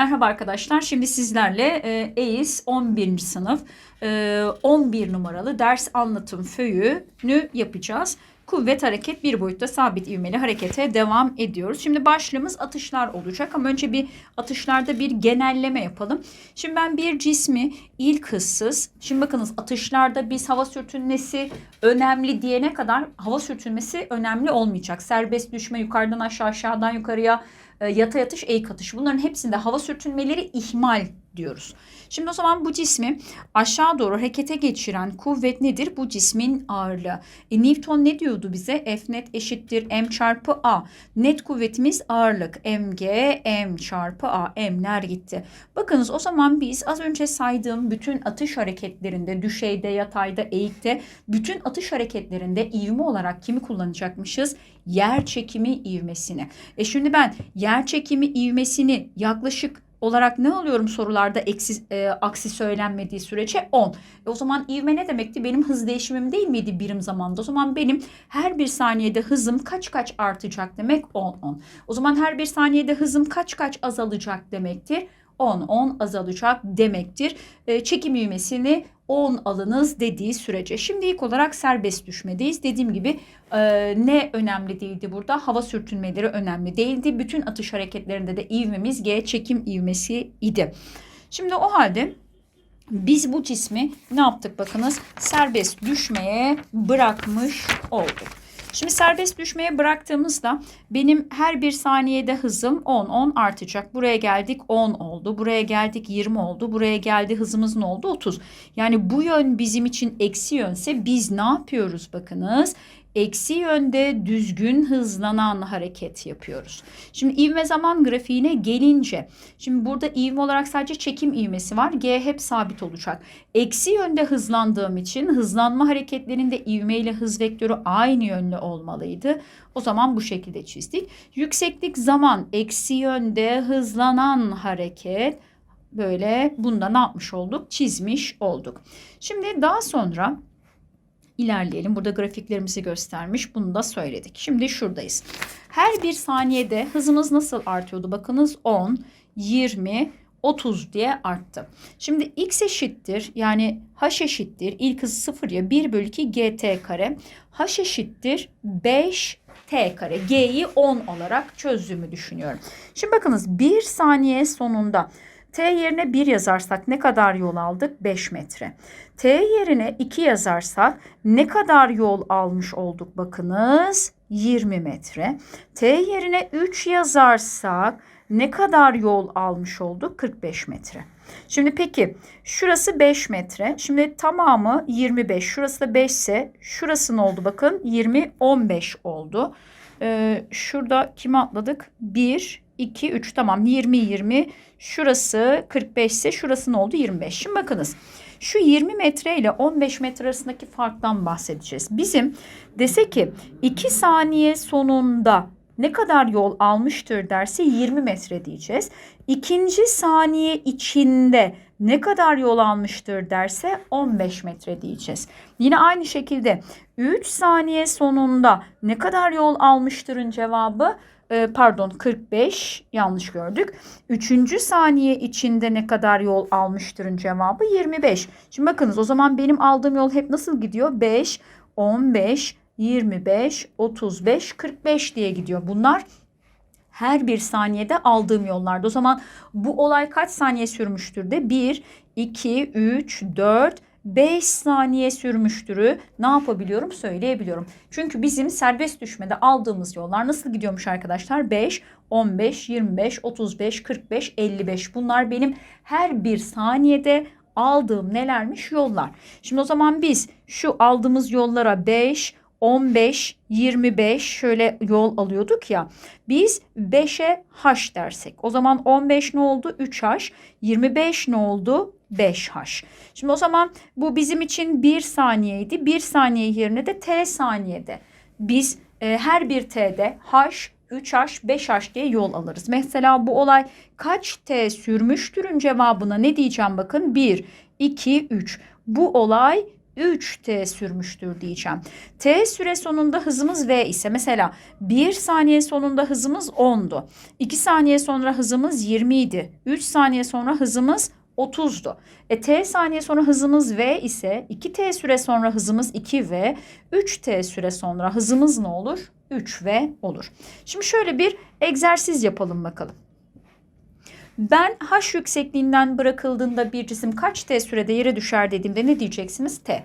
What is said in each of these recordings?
Merhaba arkadaşlar. Şimdi sizlerle e, EİS 11. sınıf e, 11 numaralı ders anlatım föyünü yapacağız. Kuvvet hareket bir boyutta sabit ivmeli harekete devam ediyoruz. Şimdi başlığımız atışlar olacak ama önce bir atışlarda bir genelleme yapalım. Şimdi ben bir cismi ilk hızsız, şimdi bakınız atışlarda biz hava sürtünmesi önemli diyene kadar hava sürtünmesi önemli olmayacak. Serbest düşme yukarıdan aşağı aşağıdan yukarıya e, yatay atış, eğik atış. Bunların hepsinde hava sürtünmeleri ihmal diyoruz. Şimdi o zaman bu cismi aşağı doğru harekete geçiren kuvvet nedir? Bu cismin ağırlığı. E, Newton ne diyordu bize? F net eşittir M çarpı A. Net kuvvetimiz ağırlık. Mg M çarpı A. M'ler gitti. Bakınız o zaman biz az önce saydığım bütün atış hareketlerinde, düşeyde, yatayda, eğikte, bütün atış hareketlerinde ivme olarak kimi kullanacakmışız? Yer çekimi ivmesini. E şimdi ben yer çekimi ivmesini yaklaşık olarak ne alıyorum sorularda eksi, e, aksi söylenmediği sürece 10. E o zaman ivme ne demekti? Benim hız değişimim değil miydi birim zamanda? O zaman benim her bir saniyede hızım kaç kaç artacak demek 10 10. O zaman her bir saniyede hızım kaç kaç azalacak demektir? 10 10 azalacak demektir. E, çekim ivmesini 10 alınız dediği sürece. Şimdi ilk olarak serbest düşmedeyiz. Dediğim gibi e, ne önemli değildi burada? Hava sürtünmeleri önemli değildi. Bütün atış hareketlerinde de ivmemiz G çekim ivmesi idi. Şimdi o halde biz bu cismi ne yaptık bakınız? Serbest düşmeye bırakmış olduk. Şimdi serbest düşmeye bıraktığımızda benim her bir saniyede hızım 10 10 artacak. Buraya geldik 10 oldu. Buraya geldik 20 oldu. Buraya geldi hızımız ne oldu? 30. Yani bu yön bizim için eksi yönse biz ne yapıyoruz bakınız? Eksi yönde düzgün hızlanan hareket yapıyoruz. Şimdi ivme zaman grafiğine gelince şimdi burada ivme olarak sadece çekim ivmesi var. G hep sabit olacak. Eksi yönde hızlandığım için hızlanma hareketlerinde ivme ile hız vektörü aynı yönlü olmalıydı. O zaman bu şekilde çizdik. Yükseklik zaman eksi yönde hızlanan hareket böyle bunda ne yapmış olduk? Çizmiş olduk. Şimdi daha sonra ilerleyelim. Burada grafiklerimizi göstermiş. Bunu da söyledik. Şimdi şuradayız. Her bir saniyede hızımız nasıl artıyordu? Bakınız 10, 20, 30 diye arttı. Şimdi x eşittir yani h eşittir ilk hız 0 ya 1 bölü 2 gt kare. h eşittir 5 t kare. G'yi 10 olarak çözdüğümü düşünüyorum. Şimdi bakınız 1 saniye sonunda T yerine 1 yazarsak ne kadar yol aldık? 5 metre. T yerine 2 yazarsak ne kadar yol almış olduk? Bakınız 20 metre. T yerine 3 yazarsak ne kadar yol almış olduk? 45 metre. Şimdi peki şurası 5 metre. Şimdi tamamı 25. Şurası da 5 ise şurası ne oldu? Bakın 20 15 oldu. Ee, şurada kimi atladık? 1 2 3 tamam 20 20 şurası 45 ise şurası ne oldu? 25. Şimdi bakınız. Şu 20 metre ile 15 metre arasındaki farktan bahsedeceğiz. Bizim dese ki 2 saniye sonunda ne kadar yol almıştır derse 20 metre diyeceğiz. İkinci saniye içinde ne kadar yol almıştır derse 15 metre diyeceğiz. Yine aynı şekilde 3 saniye sonunda ne kadar yol almıştırın cevabı pardon 45 yanlış gördük. Üçüncü saniye içinde ne kadar yol almıştırın cevabı 25. Şimdi bakınız o zaman benim aldığım yol hep nasıl gidiyor? 5, 15, 25, 35, 45 diye gidiyor. Bunlar her bir saniyede aldığım yollarda. O zaman bu olay kaç saniye sürmüştür de? 1, 2, 3, 4, 5 saniye sürmüştürü ne yapabiliyorum söyleyebiliyorum. Çünkü bizim serbest düşmede aldığımız yollar nasıl gidiyormuş arkadaşlar? 5, 15, 25, 35, 45, 55 bunlar benim her bir saniyede aldığım nelermiş yollar. Şimdi o zaman biz şu aldığımız yollara 5, 15, 25 şöyle yol alıyorduk ya. Biz 5'e h dersek. O zaman 15 ne oldu? 3h. 25 ne oldu? 5h. Şimdi o zaman bu bizim için 1 saniyeydi. 1 saniye yerine de t saniyede. Biz e, her bir t'de h 3h, 5h diye yol alırız. Mesela bu olay kaç t sürmüştürün cevabına ne diyeceğim bakın 1, 2, 3. Bu olay 3t sürmüştür diyeceğim. T süre sonunda hızımız v ise mesela 1 saniye sonunda hızımız 10'du. 2 saniye sonra hızımız 20 idi. 3 saniye sonra hızımız 30'du. E t saniye sonra hızımız v ise 2t süre sonra hızımız 2v, 3t süre sonra hızımız ne olur? 3v olur. Şimdi şöyle bir egzersiz yapalım bakalım. Ben h yüksekliğinden bırakıldığında bir cisim kaç t sürede yere düşer dediğimde ne diyeceksiniz? T.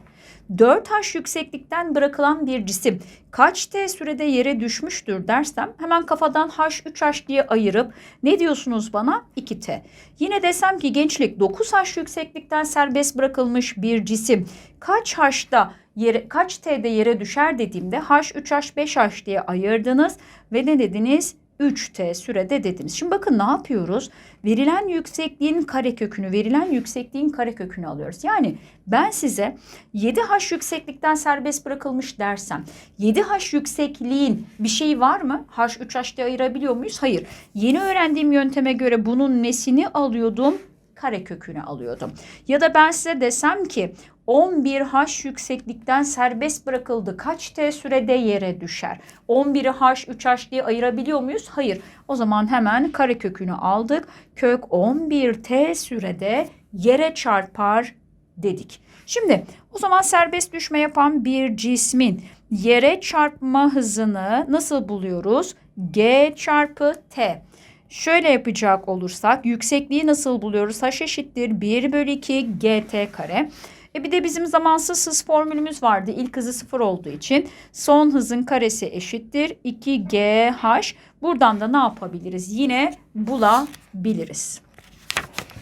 4h yükseklikten bırakılan bir cisim kaç t sürede yere düşmüştür dersem hemen kafadan h 3h diye ayırıp ne diyorsunuz bana? 2t. Yine desem ki gençlik 9h yükseklikten serbest bırakılmış bir cisim kaç h'da yere, kaç t'de yere düşer dediğimde h 3h 5h diye ayırdınız ve ne dediniz? 3t sürede dediniz. Şimdi bakın ne yapıyoruz? Verilen yüksekliğin karekökünü, verilen yüksekliğin karekökünü alıyoruz. Yani ben size 7h yükseklikten serbest bırakılmış dersem 7h yüksekliğin bir şey var mı? h 3h diye ayırabiliyor muyuz? Hayır. Yeni öğrendiğim yönteme göre bunun nesini alıyordum? Karekökünü alıyordum. Ya da ben size desem ki 11H yükseklikten serbest bırakıldı. Kaç T sürede yere düşer? 11'i H, 3H diye ayırabiliyor muyuz? Hayır. O zaman hemen karekökünü aldık. Kök 11T sürede yere çarpar dedik. Şimdi o zaman serbest düşme yapan bir cismin yere çarpma hızını nasıl buluyoruz? G çarpı T. Şöyle yapacak olursak yüksekliği nasıl buluyoruz? H eşittir 1 bölü 2 gt kare. E bir de bizim zamansız hız formülümüz vardı. İlk hızı sıfır olduğu için son hızın karesi eşittir 2gh. Buradan da ne yapabiliriz? Yine bulabiliriz.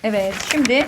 Evet şimdi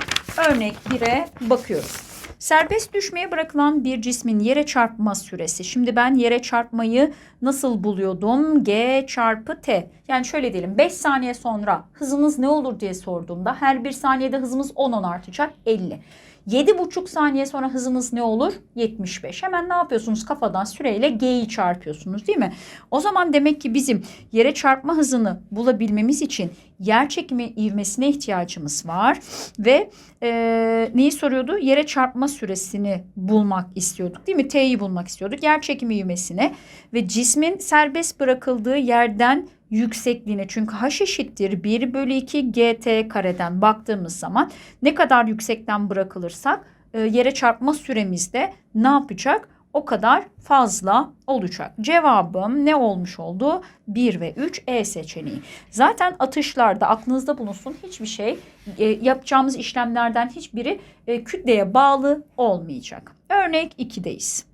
örnek 1'e bakıyoruz. Serbest düşmeye bırakılan bir cismin yere çarpma süresi. Şimdi ben yere çarpmayı nasıl buluyordum? G çarpı T. Yani şöyle diyelim 5 saniye sonra hızımız ne olur diye sorduğumda her bir saniyede hızımız 10-10 artacak 50. 7,5 saniye sonra hızımız ne olur? 75. Hemen ne yapıyorsunuz? Kafadan süreyle G'yi çarpıyorsunuz değil mi? O zaman demek ki bizim yere çarpma hızını bulabilmemiz için yer çekimi ivmesine ihtiyacımız var. Ve e, neyi soruyordu? Yere çarpma süresini bulmak istiyorduk değil mi? T'yi bulmak istiyorduk. Yer çekimi ivmesine ve cismin serbest bırakıldığı yerden yüksekliğine çünkü h eşittir 1 bölü 2 gt kareden baktığımız zaman ne kadar yüksekten bırakılırsak e, yere çarpma süremizde ne yapacak? O kadar fazla olacak. Cevabım ne olmuş oldu? 1 ve 3 E seçeneği. Zaten atışlarda aklınızda bulunsun hiçbir şey e, yapacağımız işlemlerden hiçbiri e, kütleye bağlı olmayacak. Örnek 2'deyiz.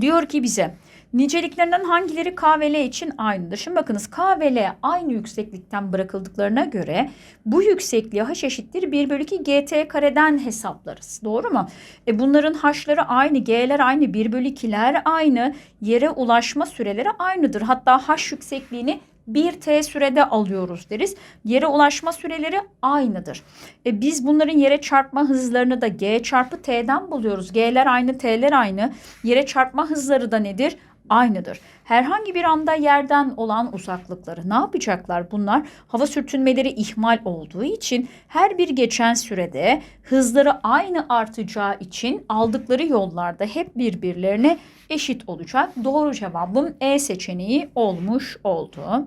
Diyor ki bize Niceliklerinden hangileri K ve L için aynıdır? Şimdi bakınız K ve L aynı yükseklikten bırakıldıklarına göre bu yüksekliği H eşittir 1 bölü 2 GT kareden hesaplarız. Doğru mu? E bunların H'ları aynı, G'ler aynı, 1 bölü 2'ler aynı, yere ulaşma süreleri aynıdır. Hatta H yüksekliğini 1t sürede alıyoruz deriz. Yere ulaşma süreleri aynıdır. E biz bunların yere çarpma hızlarını da g çarpı t'den buluyoruz. G'ler aynı, t'ler aynı. Yere çarpma hızları da nedir? Aynıdır. Herhangi bir anda yerden olan uzaklıkları ne yapacaklar? Bunlar hava sürtünmeleri ihmal olduğu için her bir geçen sürede hızları aynı artacağı için aldıkları yollarda hep birbirlerine eşit olacak. Doğru cevabım E seçeneği olmuş oldu.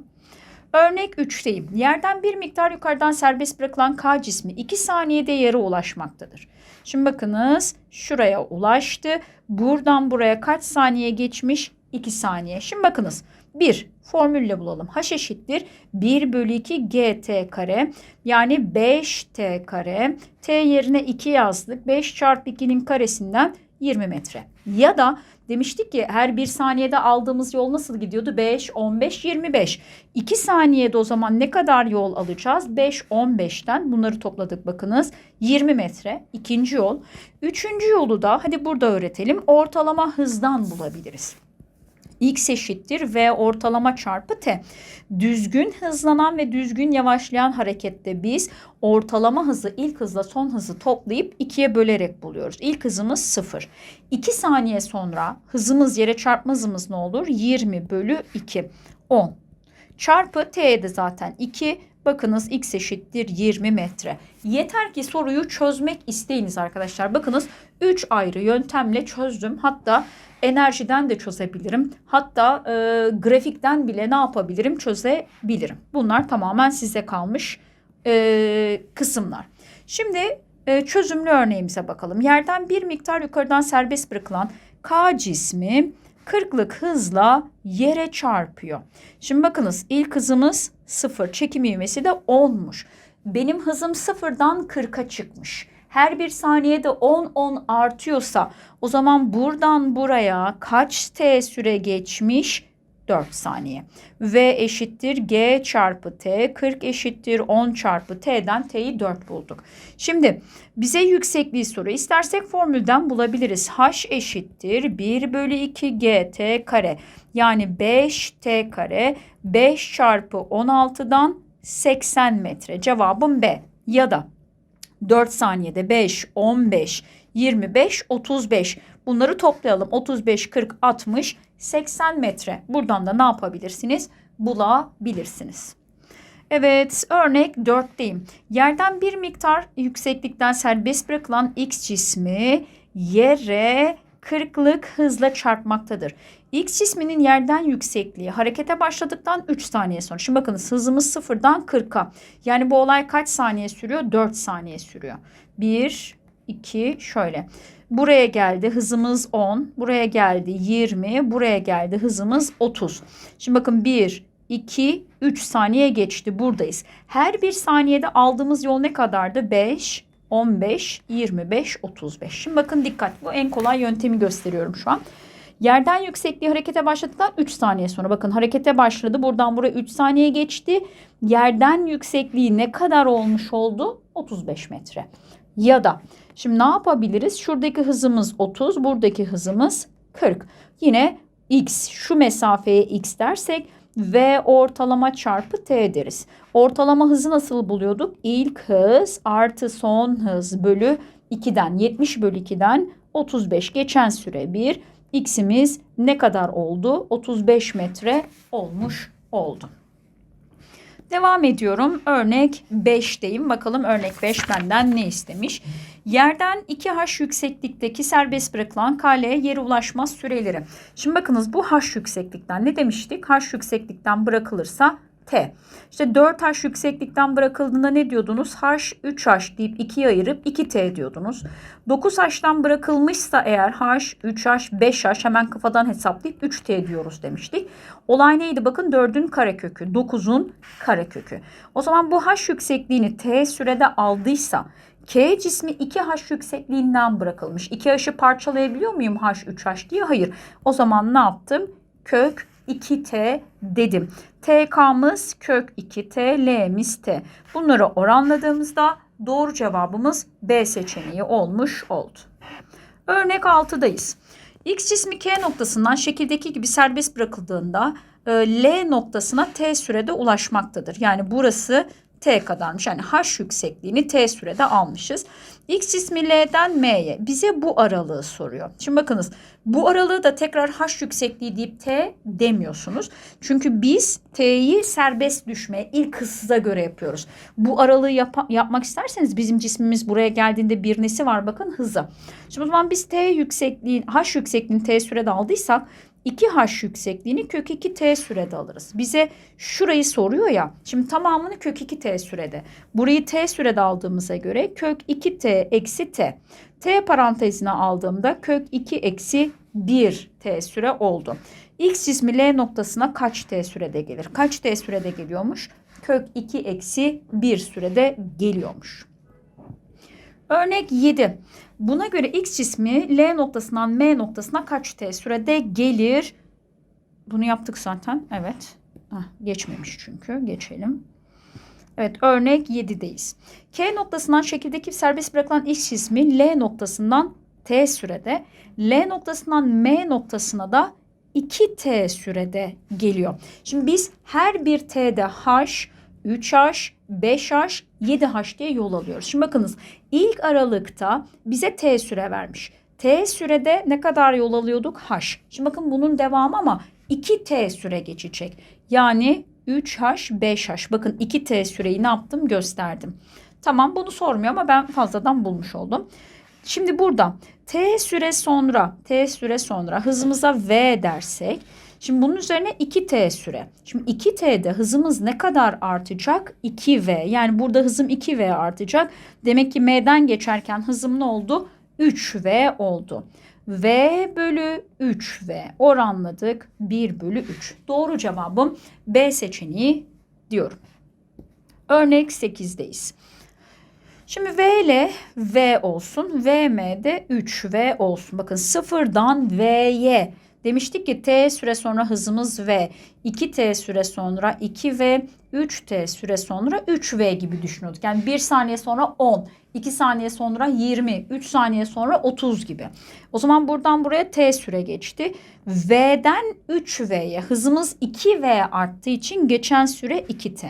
Örnek 3'teyim. Yerden bir miktar yukarıdan serbest bırakılan K cismi 2 saniyede yere ulaşmaktadır. Şimdi bakınız şuraya ulaştı. Buradan buraya kaç saniye geçmiş? 2 saniye. Şimdi bakınız 1 formülle bulalım. H eşittir 1 bölü 2 gt kare yani 5t kare. T yerine 2 yazdık. 5 çarpı 2'nin karesinden 20 metre. Ya da demiştik ki her bir saniyede aldığımız yol nasıl gidiyordu? 5, 15, 25. 2 saniyede o zaman ne kadar yol alacağız? 5, 15'ten bunları topladık bakınız. 20 metre. ikinci yol. Üçüncü yolu da hadi burada öğretelim. Ortalama hızdan bulabiliriz x eşittir v ortalama çarpı t. Düzgün hızlanan ve düzgün yavaşlayan harekette biz ortalama hızı ilk hızla son hızı toplayıp ikiye bölerek buluyoruz. İlk hızımız 0. 2 saniye sonra hızımız yere çarpma hızımız ne olur? 20 bölü 2. 10. Çarpı T'ye de zaten 2. Bakınız x eşittir 20 metre. Yeter ki soruyu çözmek isteyiniz arkadaşlar. Bakınız 3 ayrı yöntemle çözdüm. Hatta enerjiden de çözebilirim. Hatta e, grafikten bile ne yapabilirim çözebilirim. Bunlar tamamen size kalmış e, kısımlar. Şimdi e, çözümlü örneğimize bakalım. Yerden bir miktar yukarıdan serbest bırakılan K cismi 40'lık hızla yere çarpıyor. Şimdi bakınız ilk hızımız 0. Çekim ivmesi de 10'muş. Benim hızım 0'dan 40'a çıkmış. Her bir saniyede 10 10 artıyorsa o zaman buradan buraya kaç t süre geçmiş? 4 saniye. V eşittir G çarpı T. 40 eşittir 10 çarpı T'den T'yi 4 bulduk. Şimdi bize yüksekliği soru. İstersek formülden bulabiliriz. H eşittir 1 bölü 2 GT kare. Yani 5 T kare. 5 çarpı 16'dan 80 metre. Cevabım B. Ya da 4 saniyede 5, 15, 25, 35. Bunları toplayalım. 35, 40, 60, 80 metre. Buradan da ne yapabilirsiniz? Bulabilirsiniz. Evet, örnek 4'teyim. Yerden bir miktar yükseklikten serbest bırakılan X cismi yere 40'lık hızla çarpmaktadır. X cisminin yerden yüksekliği harekete başladıktan 3 saniye sonra. Şimdi bakınız hızımız 0'dan 40'a. Yani bu olay kaç saniye sürüyor? 4 saniye sürüyor. 1, 2, şöyle. Buraya geldi hızımız 10. Buraya geldi 20. Buraya geldi hızımız 30. Şimdi bakın 1, 2, 3 saniye geçti. Buradayız. Her bir saniyede aldığımız yol ne kadardı? 5, 15, 25, 35. Şimdi bakın dikkat. Bu en kolay yöntemi gösteriyorum şu an. Yerden yüksekliği harekete başladıktan 3 saniye sonra bakın harekete başladı. Buradan buraya 3 saniye geçti. Yerden yüksekliği ne kadar olmuş oldu? 35 metre. Ya da şimdi ne yapabiliriz? Şuradaki hızımız 30, buradaki hızımız 40. Yine x şu mesafeye x dersek v ortalama çarpı t deriz. Ortalama hızı nasıl buluyorduk? İlk hız artı son hız bölü 2'den 70 bölü 2'den 35 geçen süre 1. X'imiz ne kadar oldu? 35 metre olmuş oldu. Devam ediyorum. Örnek 5'teyim. Bakalım örnek 5 benden ne istemiş? Yerden 2H yükseklikteki serbest bırakılan KL'ye yere ulaşmaz süreleri. Şimdi bakınız bu H yükseklikten ne demiştik? H yükseklikten bırakılırsa T. İşte 4H yükseklikten bırakıldığında ne diyordunuz? H 3H deyip 2'ye ayırıp 2T diyordunuz. 9H'tan bırakılmışsa eğer H, 3H, 5H hemen kafadan hesaplayıp 3T diyoruz demiştik. Olay neydi? Bakın 4'ün karekökü, 9'un karekökü. O zaman bu H yüksekliğini T sürede aldıysa K cismi 2H yüksekliğinden bırakılmış. 2H'ı parçalayabiliyor muyum H, 3H diye? Hayır. O zaman ne yaptım? Kök 2T dedim. TK'mız kök 2T, L'miz T. Bunları oranladığımızda doğru cevabımız B seçeneği olmuş oldu. Örnek 6'dayız. X cismi K noktasından şekildeki gibi serbest bırakıldığında e, L noktasına T sürede ulaşmaktadır. Yani burası T kadarmış. Yani H yüksekliğini T sürede almışız. X cismi L'den M'ye bize bu aralığı soruyor. Şimdi bakınız bu aralığı da tekrar H yüksekliği deyip T demiyorsunuz. Çünkü biz T'yi serbest düşme ilk hıza göre yapıyoruz. Bu aralığı yap yapmak isterseniz bizim cismimiz buraya geldiğinde bir nesi var bakın hızı. Şimdi o zaman biz T yüksekliği H yüksekliğini T sürede aldıysak 2h yüksekliğini kök 2t sürede alırız. Bize şurayı soruyor ya. Şimdi tamamını kök 2t sürede. Burayı t sürede aldığımıza göre kök 2t eksi t. t parantezine aldığımda kök 2 eksi 1 t süre oldu. X cismi L noktasına kaç t sürede gelir? Kaç t sürede geliyormuş? Kök 2 eksi 1 sürede geliyormuş. Örnek 7. Buna göre X cismi L noktasından M noktasına kaç T sürede gelir? Bunu yaptık zaten. Evet. Heh, geçmemiş çünkü. Geçelim. Evet örnek 7'deyiz. K noktasından şekildeki serbest bırakılan X cismi L noktasından T sürede, L noktasından M noktasına da 2T sürede geliyor. Şimdi biz her bir T'de H, 3H, 5H, 7H diye yol alıyoruz. Şimdi bakınız ilk aralıkta bize T süre vermiş. T sürede ne kadar yol alıyorduk? H. Şimdi bakın bunun devamı ama 2T süre geçecek. Yani 3H, 5H. Bakın 2T süreyi ne yaptım gösterdim. Tamam bunu sormuyor ama ben fazladan bulmuş oldum. Şimdi burada T süre sonra, T süre sonra hızımıza V dersek. Şimdi bunun üzerine 2T süre. Şimdi 2T'de hızımız ne kadar artacak? 2V. Yani burada hızım 2V artacak. Demek ki M'den geçerken hızım ne oldu? 3V oldu. V bölü 3V oranladık 1 bölü 3. Doğru cevabım B seçeneği diyorum. Örnek 8'deyiz. Şimdi V ile V olsun. VM'de 3V olsun. Bakın sıfırdan V'ye demiştik ki T süre sonra hızımız V. 2T süre sonra 2V. 3T süre sonra 3V gibi düşünüyorduk. Yani 1 saniye sonra 10. 2 saniye sonra 20, 3 saniye sonra 30 gibi. O zaman buradan buraya T süre geçti. V'den 3V'ye hızımız 2V arttığı için geçen süre 2T.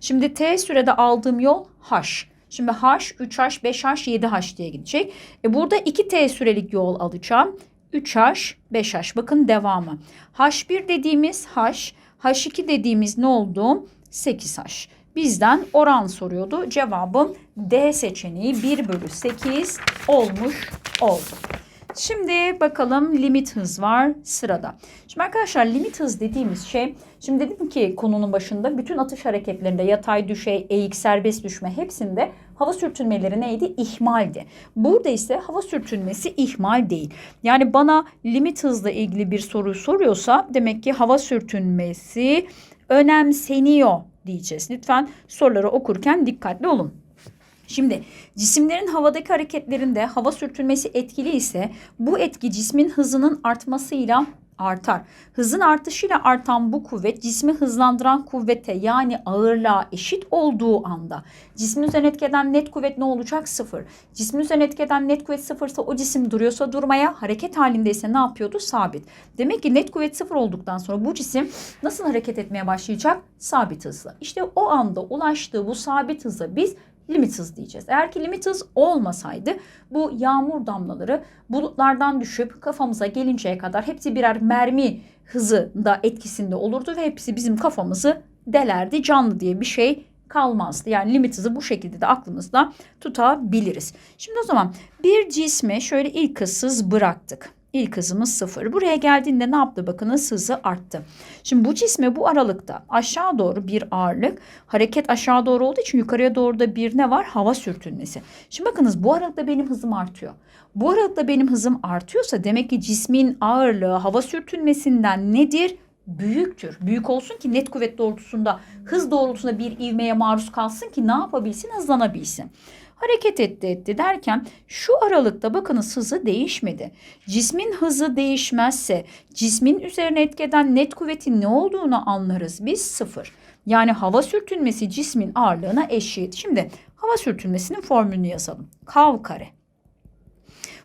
Şimdi T sürede aldığım yol H. Şimdi H, 3H, 5H, 7H diye gidecek. E burada 2T sürelik yol alacağım. 3H, 5H. Bakın devamı. H1 dediğimiz H, H2 dediğimiz ne oldu? 8H. Bizden oran soruyordu. Cevabım D seçeneği 1 bölü 8 olmuş oldu. Şimdi bakalım limit hız var sırada. Şimdi arkadaşlar limit hız dediğimiz şey şimdi dedim ki konunun başında bütün atış hareketlerinde yatay düşey, eğik, serbest düşme hepsinde hava sürtünmeleri neydi? İhmaldi. Burada ise hava sürtünmesi ihmal değil. Yani bana limit hızla ilgili bir soruyu soruyorsa demek ki hava sürtünmesi önemseniyor diyeceğiz. Lütfen soruları okurken dikkatli olun. Şimdi cisimlerin havadaki hareketlerinde hava sürtünmesi etkili ise bu etki cismin hızının artmasıyla artar. Hızın artışıyla artan bu kuvvet cismi hızlandıran kuvvete yani ağırlığa eşit olduğu anda cismin üzerine etkeden net kuvvet ne olacak? Sıfır. Cismin üzerine etkeden net kuvvet sıfırsa o cisim duruyorsa durmaya hareket halindeyse ne yapıyordu? Sabit. Demek ki net kuvvet sıfır olduktan sonra bu cisim nasıl hareket etmeye başlayacak? Sabit hızla. İşte o anda ulaştığı bu sabit hıza biz limit hız diyeceğiz. Eğer ki limit hız olmasaydı bu yağmur damlaları bulutlardan düşüp kafamıza gelinceye kadar hepsi birer mermi hızı da etkisinde olurdu ve hepsi bizim kafamızı delerdi. Canlı diye bir şey kalmazdı. Yani limit hızı bu şekilde de aklımızda tutabiliriz. Şimdi o zaman bir cismi şöyle ilk hızsız bıraktık. İlk hızımız sıfır. Buraya geldiğinde ne yaptı? Bakınız hızı arttı. Şimdi bu cisme bu aralıkta aşağı doğru bir ağırlık. Hareket aşağı doğru olduğu için yukarıya doğru da bir ne var? Hava sürtünmesi. Şimdi bakınız bu aralıkta benim hızım artıyor. Bu aralıkta benim hızım artıyorsa demek ki cismin ağırlığı hava sürtünmesinden nedir? büyüktür. Büyük olsun ki net kuvvet doğrultusunda hız doğrultusunda bir ivmeye maruz kalsın ki ne yapabilsin? Hızlanabilsin hareket etti etti derken şu aralıkta bakınız hızı değişmedi. Cismin hızı değişmezse cismin üzerine etkeden net kuvvetin ne olduğunu anlarız biz sıfır. Yani hava sürtünmesi cismin ağırlığına eşit. Şimdi hava sürtünmesinin formülünü yazalım. K kare.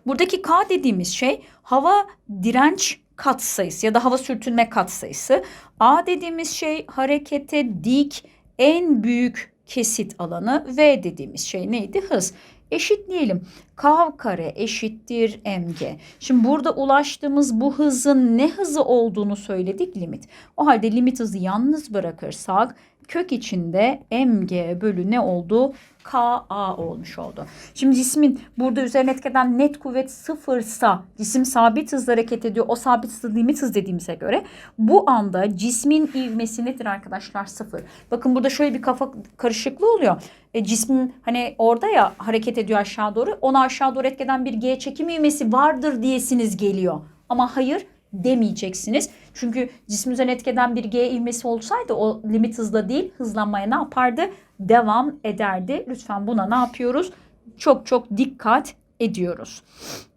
Buradaki K dediğimiz şey hava direnç katsayısı ya da hava sürtünme katsayısı. A dediğimiz şey harekete dik en büyük kesit alanı V dediğimiz şey neydi? Hız. Eşitleyelim. K kare eşittir mg. Şimdi burada ulaştığımız bu hızın ne hızı olduğunu söyledik limit. O halde limit hızı yalnız bırakırsak kök içinde mg bölü ne oldu? Ka olmuş oldu. Şimdi cismin burada üzerine etkeden net kuvvet sıfırsa cisim sabit hızla hareket ediyor. O sabit hızı limit hız dediğimize göre bu anda cismin ivmesi nedir arkadaşlar? Sıfır. Bakın burada şöyle bir kafa karışıklığı oluyor. E, cismin hani orada ya hareket ediyor aşağı doğru. Ona aşağı doğru etkeden bir G çekim ivmesi vardır diyesiniz geliyor. Ama hayır demeyeceksiniz. Çünkü cismin üzerine etkeden bir G ivmesi olsaydı o limit hızla değil hızlanmaya ne yapardı? Devam ederdi. Lütfen buna ne yapıyoruz? Çok çok dikkat ediyoruz.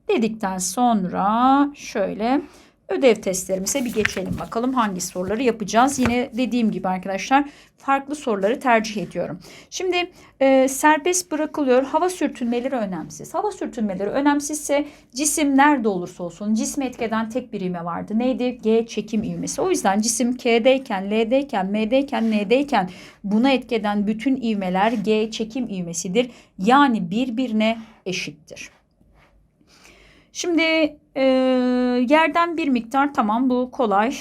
Dedikten sonra şöyle Ödev testlerimize bir geçelim bakalım hangi soruları yapacağız. Yine dediğim gibi arkadaşlar farklı soruları tercih ediyorum. Şimdi e, serbest bırakılıyor. Hava sürtünmeleri önemsiz. Hava sürtünmeleri önemsizse cisim nerede olursa olsun cismi etkeden tek bir ivme vardı. Neydi? G çekim ivmesi. O yüzden cisim K'deyken, L'deyken, M'deyken, N'deyken buna etkeden bütün ivmeler G çekim ivmesidir. Yani birbirine eşittir. Şimdi e, yerden bir miktar tamam bu kolay.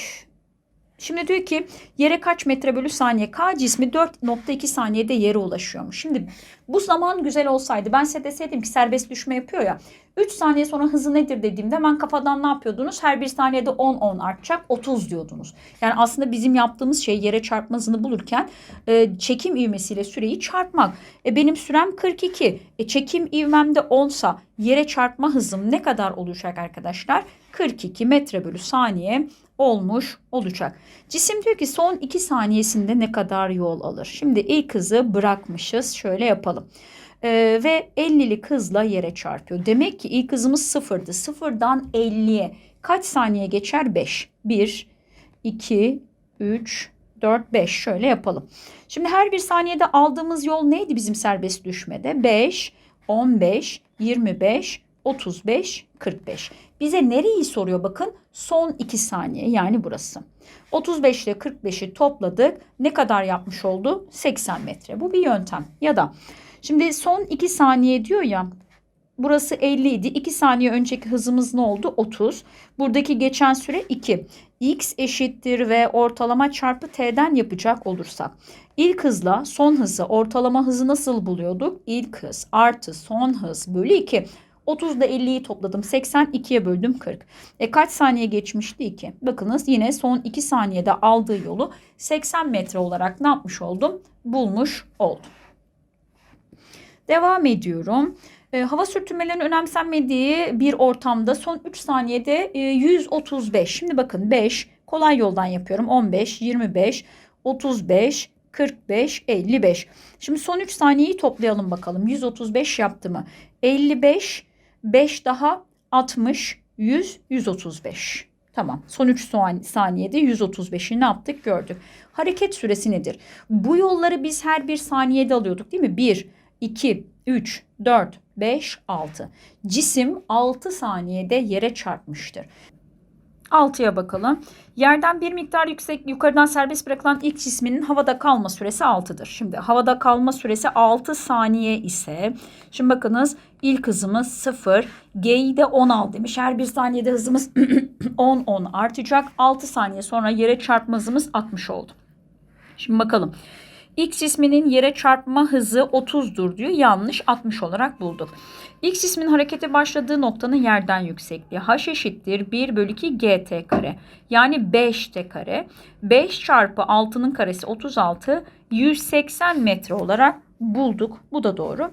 Şimdi diyor ki yere kaç metre bölü saniye? K cismi 4.2 saniyede yere ulaşıyormuş. Şimdi bu zaman güzel olsaydı ben size deseydim ki serbest düşme yapıyor ya. 3 saniye sonra hızı nedir dediğimde hemen kafadan ne yapıyordunuz? Her bir saniyede 10 10 artacak 30 diyordunuz. Yani aslında bizim yaptığımız şey yere çarpma hızını bulurken e, çekim ivmesiyle süreyi çarpmak. E, benim sürem 42. E, çekim ivmem de 10 sa yere çarpma hızım ne kadar olacak arkadaşlar? 42 metre bölü saniye olmuş olacak. Cisim diyor ki son 2 saniyesinde ne kadar yol alır? Şimdi ilk hızı bırakmışız. Şöyle yapalım. Ee, ve 50'lik hızla yere çarpıyor. Demek ki ilk hızımız sıfırdı. Sıfırdan 50'ye kaç saniye geçer? 5. 1, 2, 3, 4, 5. Şöyle yapalım. Şimdi her bir saniyede aldığımız yol neydi bizim serbest düşmede? 5, 15, 25, 35, 45. Bize nereyi soruyor bakın? Son 2 saniye yani burası. 35 ile 45'i topladık. Ne kadar yapmış oldu? 80 metre. Bu bir yöntem. Ya da şimdi son 2 saniye diyor ya. Burası 50 idi. 2 saniye önceki hızımız ne oldu? 30. Buradaki geçen süre 2. X eşittir ve ortalama çarpı t'den yapacak olursak. İlk hızla son hızı ortalama hızı nasıl buluyorduk? İlk hız artı son hız bölü 2. 30 ile 50'yi topladım. 82'ye böldüm 40. E kaç saniye geçmişti 2? Bakınız yine son 2 saniyede aldığı yolu 80 metre olarak ne yapmış oldum? Bulmuş oldum. Devam ediyorum. E, hava sürtünmelerinin önemsenmediği bir ortamda son 3 saniyede e, 135. Şimdi bakın 5 kolay yoldan yapıyorum. 15, 25, 35, 45, 55. Şimdi son 3 saniyeyi toplayalım bakalım. 135 yaptı mı? 55, 5 daha 60, 100, 135. Tamam. Son 3 saniyede 135'i ne yaptık gördük. Hareket süresi nedir? Bu yolları biz her bir saniyede alıyorduk değil mi? 1, 2, 3, 4, 5, 6. Cisim 6 saniyede yere çarpmıştır. 6'ya bakalım. Yerden bir miktar yüksek yukarıdan serbest bırakılan ilk cisminin havada kalma süresi 6'dır. Şimdi havada kalma süresi 6 saniye ise şimdi bakınız ilk hızımız 0. G'yi de 10 al demiş. Her bir saniyede hızımız 10 10 artacak. 6 saniye sonra yere çarpma hızımız 60 oldu. Şimdi bakalım. X cisminin yere çarpma hızı 30'dur diyor. Yanlış 60 olarak bulduk. X cismin harekete başladığı noktanın yerden yüksekliği h eşittir 1 bölü 2 gt kare. Yani 5 t kare. 5 çarpı 6'nın karesi 36 180 metre olarak bulduk. Bu da doğru.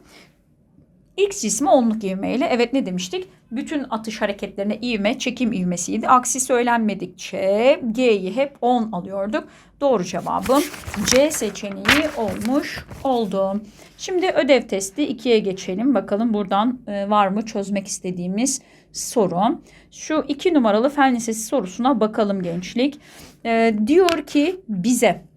X cismi onluk ivmeyle evet ne demiştik? Bütün atış hareketlerine ivme çekim ivmesiydi. Aksi söylenmedikçe G'yi hep 10 alıyorduk. Doğru cevabım C seçeneği olmuş oldu. Şimdi ödev testi 2'ye geçelim. Bakalım buradan e, var mı çözmek istediğimiz soru. Şu 2 numaralı fen lisesi sorusuna bakalım gençlik. E, diyor ki bize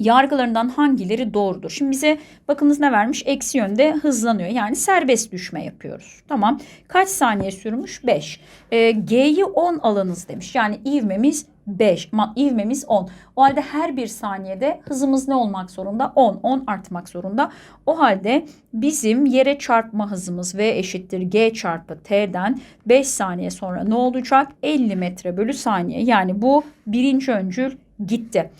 yargılarından hangileri doğrudur? Şimdi bize bakınız ne vermiş? Eksi yönde hızlanıyor. Yani serbest düşme yapıyoruz. Tamam. Kaç saniye sürmüş? 5. E, G'yi 10 alınız demiş. Yani ivmemiz 5. ivmemiz 10. O halde her bir saniyede hızımız ne olmak zorunda? 10. 10 artmak zorunda. O halde bizim yere çarpma hızımız V eşittir G çarpı T'den 5 saniye sonra ne olacak? 50 metre bölü saniye. Yani bu birinci öncül gitti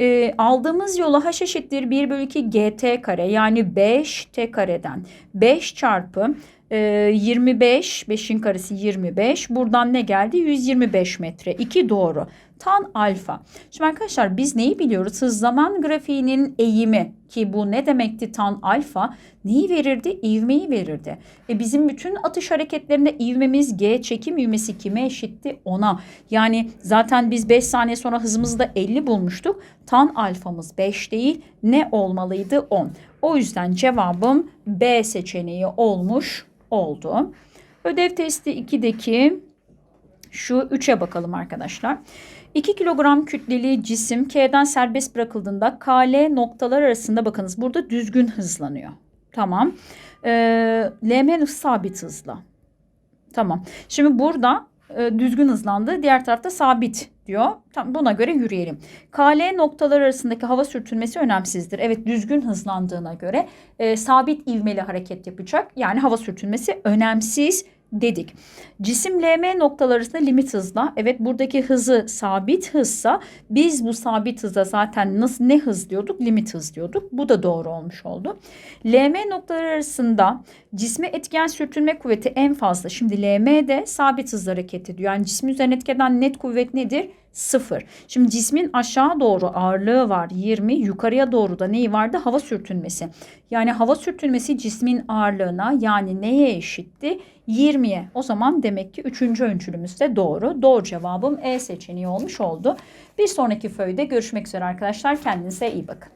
e, aldığımız yola h eşittir 1 bölü 2 gt kare yani 5 t kareden. 5 çarpı e, 25 5'in karesi 25 buradan ne geldi? 125 metre. 2 doğru. Tan alfa. Şimdi arkadaşlar biz neyi biliyoruz? Hız zaman grafiğinin eğimi ki bu ne demekti tan alfa? Neyi verirdi? İvmeyi verirdi. E bizim bütün atış hareketlerinde ivmemiz G çekim ivmesi kime eşitti? Ona. Yani zaten biz 5 saniye sonra hızımızda 50 bulmuştuk. Tan alfamız 5 değil. Ne olmalıydı? 10. O yüzden cevabım B seçeneği olmuş oldu. Ödev testi 2'deki şu 3'e bakalım arkadaşlar. 2 kilogram kütleli cisim K'den serbest bırakıldığında KL noktalar arasında bakınız burada düzgün hızlanıyor. Tamam. Ee, LM sabit hızla. Tamam. Şimdi burada e, düzgün hızlandı. Diğer tarafta sabit diyor. Tamam, buna göre yürüyelim. KL noktalar arasındaki hava sürtünmesi önemsizdir. Evet düzgün hızlandığına göre e, sabit ivmeli hareket yapacak. Yani hava sürtünmesi önemsiz dedik. Cisim LM noktaları arasında limit hızla. Evet buradaki hızı sabit hızsa biz bu sabit hıza zaten nasıl ne hız diyorduk? Limit hız diyorduk. Bu da doğru olmuş oldu. LM noktaları arasında cisme etken sürtünme kuvveti en fazla. Şimdi LM de sabit hızla hareket ediyor. Yani cismin üzerine etkeden net kuvvet nedir? Sıfır. Şimdi cismin aşağı doğru ağırlığı var 20. Yukarıya doğru da neyi vardı? Hava sürtünmesi. Yani hava sürtünmesi cismin ağırlığına yani neye eşitti? 20'ye. O zaman demek ki üçüncü öncülümüz de doğru. Doğru cevabım E seçeneği olmuş oldu. Bir sonraki föyde görüşmek üzere arkadaşlar. Kendinize iyi bakın.